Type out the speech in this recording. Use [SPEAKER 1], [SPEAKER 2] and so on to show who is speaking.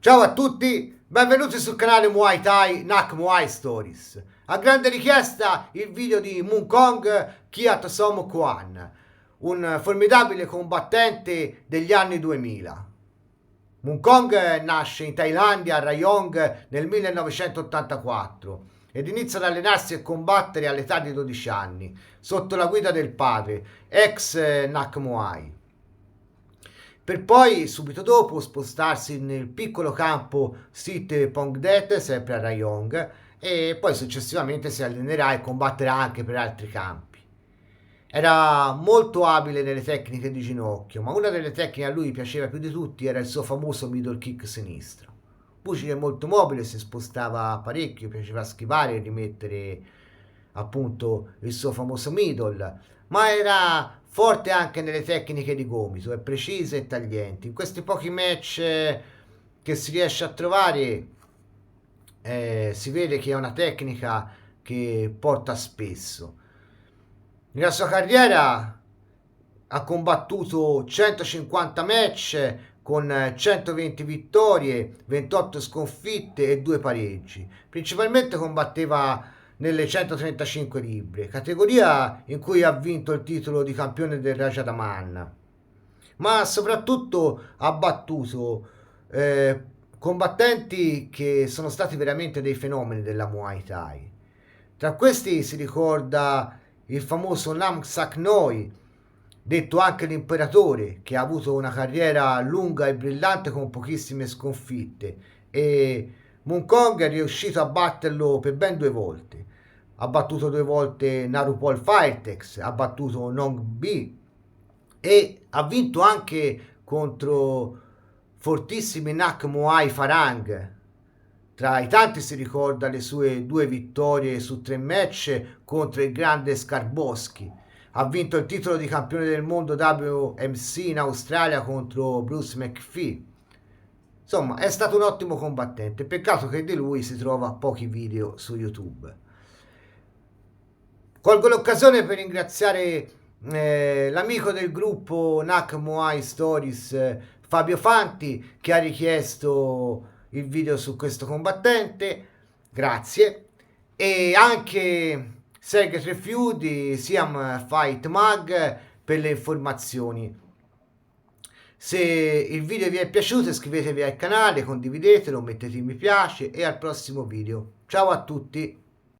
[SPEAKER 1] Ciao a tutti, benvenuti sul canale Muay Thai Nak Muay Stories. A grande richiesta il video di Moon Kong Kiat Som Kwan, un formidabile combattente degli anni 2000. Moon Kong nasce in Thailandia a Rayong nel 1984 ed inizia ad allenarsi e combattere all'età di 12 anni, sotto la guida del padre, ex Nak Muay per poi subito dopo spostarsi nel piccolo campo Sit Pongdet, sempre a Rayong, e poi successivamente si allenerà e combatterà anche per altri campi. Era molto abile nelle tecniche di ginocchio, ma una delle tecniche a lui piaceva più di tutti era il suo famoso middle kick sinistro. Pugile molto mobile, si spostava parecchio, piaceva schivare e rimettere appunto il suo famoso middle, ma era forte anche nelle tecniche di gomito, è precisa e tagliente. In questi pochi match eh, che si riesce a trovare eh, si vede che è una tecnica che porta spesso. Nella sua carriera ha combattuto 150 match con 120 vittorie, 28 sconfitte e 2 pareggi. Principalmente combatteva nelle 135 libbre, categoria in cui ha vinto il titolo di campione del Rajadaman, ma soprattutto ha battuto eh, combattenti che sono stati veramente dei fenomeni della Muay Thai. Tra questi si ricorda il famoso Nam Sak Noi, detto anche l'imperatore, che ha avuto una carriera lunga e brillante con pochissime sconfitte e Mungkong è riuscito a batterlo per ben due volte. Ha battuto due volte Narupol Firetex, ha battuto Nong B e ha vinto anche contro fortissimi Nak Muay Farang. Tra i tanti si ricorda le sue due vittorie su tre match contro il grande Skarboschi. Ha vinto il titolo di campione del mondo WMC in Australia contro Bruce McPhee Insomma, è stato un ottimo combattente. Peccato che di lui si trova pochi video su YouTube. Colgo l'occasione per ringraziare eh, l'amico del gruppo NAC Muay Stories, eh, Fabio Fanti, che ha richiesto il video su questo combattente. Grazie. E anche Sergei Trefiu di Siam Fight Mag per le informazioni. Se il video vi è piaciuto iscrivetevi al canale, condividetelo, mettete mi piace e al prossimo video. Ciao a tutti!